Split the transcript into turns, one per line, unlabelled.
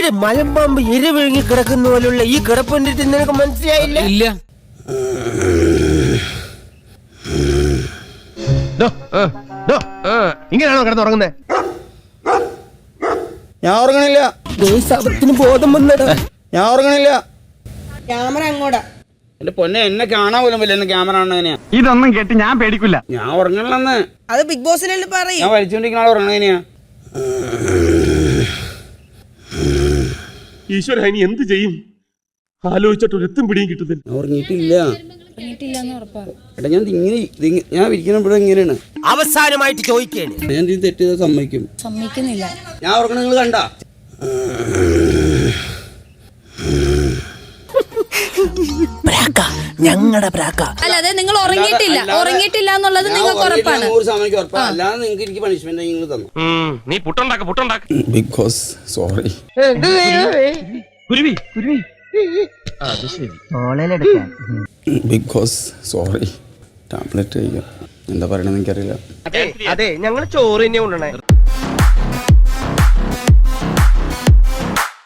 ഇത് മലമ്പാമ്പ് ഇര വിഴുങ്ങി കിടക്കുന്ന പോലുള്ള ഈ കിടപ്പുണ്ടിട്ട് നിനക്ക് മനസ്സിലായില്ല?
ഇല്ല.
ഇങ്ങനെയാണോ കിടന്നുറങ്ങുന്നത്
ഞാൻ ഉറങ്ങണില്ല.
ദേശാപത്തിന് ബോധം വന്നടാ.
ഞാൻ ഉറങ്ങണില്ല.
ക്യാമറ അങ്ങോട്ടാ
എന്റെ പൊന്നെ എന്നെ കാണാൻ പോലും പറ്റില്ല എന്നെ ക്യാമറ കാണുന്നതിനെയാ
ഇതൊന്നും കേട്ട് ഞാൻ പേടിക്കില്ല.
ഞാൻ ഉറങ്ങണില്ലെന്ന്.
അത് ബിഗ് ബോസിനെ പറയും.
ഞാൻ വലിച്ചുകൊണ്ടിരിക്കുന്ന ആൾ ഉറങ്ങണതിനെയാ
ഈശ്വര ഇനി എന്ത് ചെയ്യും? ആലോചിച്ചിട്ട് ഒരു എത്തും പിടിയും കിട്ടുന്നില്ല.
ഉറങ്ങിയിട്ടില്ല. എടാ ഞാൻ ഇങ്ങനെ ഞാൻ ഇരിക്കുമ്പോഴും ഇങ്ങനെയാണ്.
അവസാനമായിട്ട് ചോദിക്കുകയാണ്
ഞാൻ തെറ്റ് ചെയ്താൽ സമ്മതിക്കും.
സമ്മതിക്കുന്നില്ല.
ഞാൻ ഉറങ്ങണ നിങ്ങൾ കണ്ട?
ഞങ്ങളുടെ പ്രാക്ക.
അല്ലാതെ നിങ്ങൾ ഉറങ്ങിയിട്ടില്ല. ഉറങ്ങിയിട്ടില്ല എന്നുള്ളത് നിങ്ങൾക്ക് ഉറപ്പാണ്.
അല്ലാതെ നിങ്ങൾക്ക് എനിക്ക് പണിഷ്മെന്റ് നിങ്ങൾ തന്നു.
നീ പുട്ടുണ്ടാക്ക പുട്ടുണ്ടാക്ക.
ബിക്കോസ് സോറി
കുരുവി
ബിഗ് ബിക്കോസ് സോറി ടാബ്ലറ്റ് കഴിക്കാം. എന്താ പറയണെന്ന് എനിക്കറിയില്ല.
അതെ ഞങ്ങൾ ചോറ് തന്നെ കൊണ്ടുവണേ